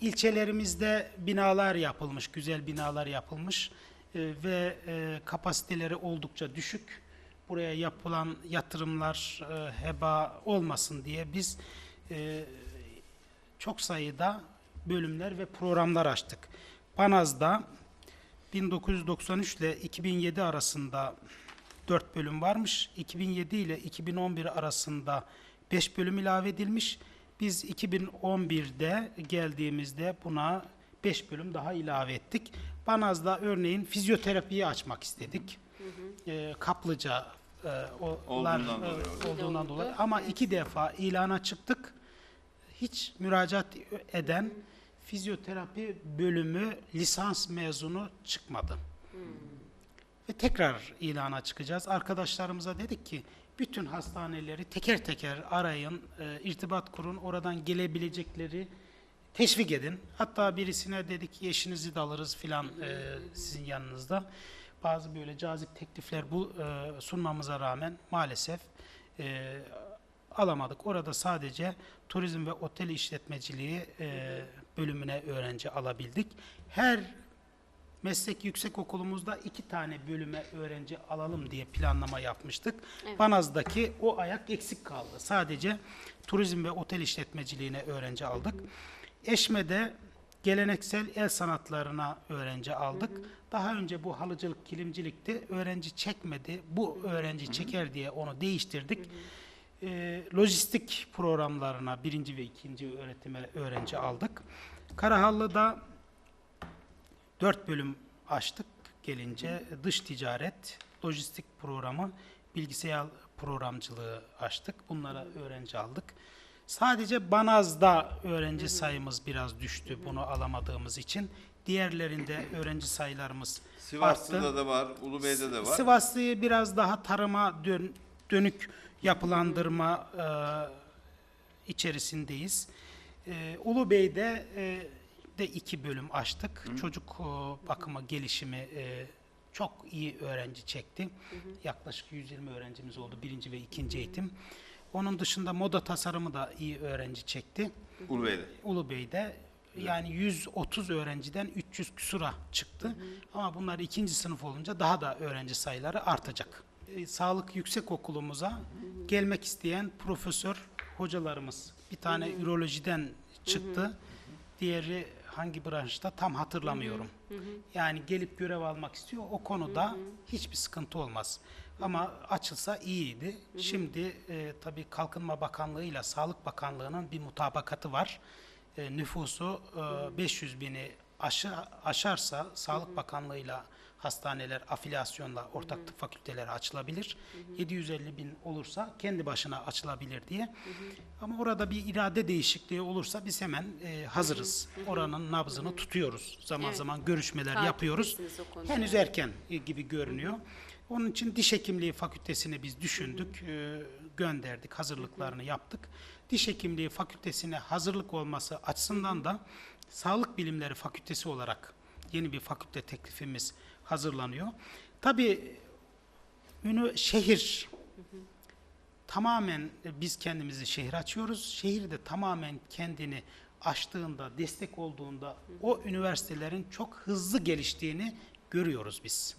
ilçelerimizde binalar yapılmış, güzel binalar yapılmış e, ve e, kapasiteleri oldukça düşük. Buraya yapılan yatırımlar e, heba olmasın diye biz e, çok sayıda bölümler ve programlar açtık. Banaz'da 1993 ile 2007 arasında 4 bölüm varmış. 2007 ile 2011 arasında 5 bölüm ilave edilmiş. Biz 2011'de geldiğimizde buna 5 bölüm daha ilave ettik. Banaz'da örneğin fizyoterapiyi açmak istedik. Ee, kaplıca e, olar, Olduğundan e, dolayı. olduğundan Oldu, dolayı ama iki defa ilana çıktık. Hiç müracaat eden fizyoterapi bölümü lisans mezunu çıkmadı. Ve tekrar ilana çıkacağız. Arkadaşlarımıza dedik ki bütün hastaneleri teker teker arayın, e, irtibat kurun, oradan gelebilecekleri teşvik edin. Hatta birisine dedik ki eşinizi de alırız filan e, sizin yanınızda. Bazı böyle cazip teklifler bu e, sunmamıza rağmen maalesef e, alamadık. Orada sadece turizm ve otel işletmeciliği e, bölümüne öğrenci alabildik. Her meslek yüksek okulumuzda iki tane bölüme öğrenci alalım diye planlama yapmıştık. Evet. Banaz'daki o ayak eksik kaldı. Sadece turizm ve otel işletmeciliğine öğrenci aldık. Eşme'de geleneksel el sanatlarına öğrenci aldık. Daha önce bu halıcılık, kilimcilikte öğrenci çekmedi. Bu öğrenci çeker diye onu değiştirdik. Ee, lojistik programlarına birinci ve ikinci öğretime öğrenci aldık. Karahallı'da dört bölüm açtık gelince dış ticaret, lojistik programı, bilgisayar programcılığı açtık. Bunlara öğrenci aldık. Sadece Banaz'da öğrenci sayımız biraz düştü bunu alamadığımız için. Diğerlerinde öğrenci sayılarımız Sivas'ta arttı. da var, Ulubey'de de var. Sivaslı'yı biraz daha tarıma dön- dönük yapılandırma e, içerisindeyiz. E, Ulubey'de e, de iki bölüm açtık. Çocuk e, bakımı gelişimi e, çok iyi öğrenci çekti. Yaklaşık 120 öğrencimiz oldu birinci ve ikinci eğitim. Onun dışında moda tasarımı da iyi öğrenci çekti. Ulubey'de. Ulubey'de yani 130 öğrenciden 300 küsura çıktı. Ama bunlar ikinci sınıf olunca daha da öğrenci sayıları artacak. E, Sağlık yüksek okulumuza gelmek isteyen profesör hocalarımız bir tane ürolojiden çıktı. Diğeri hangi branşta tam hatırlamıyorum. Yani gelip görev almak istiyor. O konuda hiçbir sıkıntı olmaz. Ama açılsa iyiydi. Şimdi e, tabii Kalkınma Bakanlığı ile Sağlık Bakanlığı'nın bir mutabakatı var. E, nüfusu e, 500 bini aşı, aşarsa Sağlık Bakanlığı'yla hastaneler afilyasyonla ortak tıp fakülteleri açılabilir. 750 bin olursa kendi başına açılabilir diye. Ama orada bir irade değişikliği olursa biz hemen e, hazırız. Oranın nabzını tutuyoruz. Zaman Evet. zaman görüşmeler Takip yapıyoruz. Henüz erken gibi görünüyor. Onun için diş hekimliği fakültesini biz düşündük, e, gönderdik, hazırlıklarını yaptık. Diş hekimliği fakültesine hazırlık olması açısından da sağlık bilimleri fakültesi olarak yeni bir fakülte teklifimiz hazırlanıyor. Tabii ünü şehir tamamen biz kendimizi şehir açıyoruz. Şehir de tamamen kendini açtığında, destek olduğunda o üniversitelerin çok hızlı geliştiğini görüyoruz biz.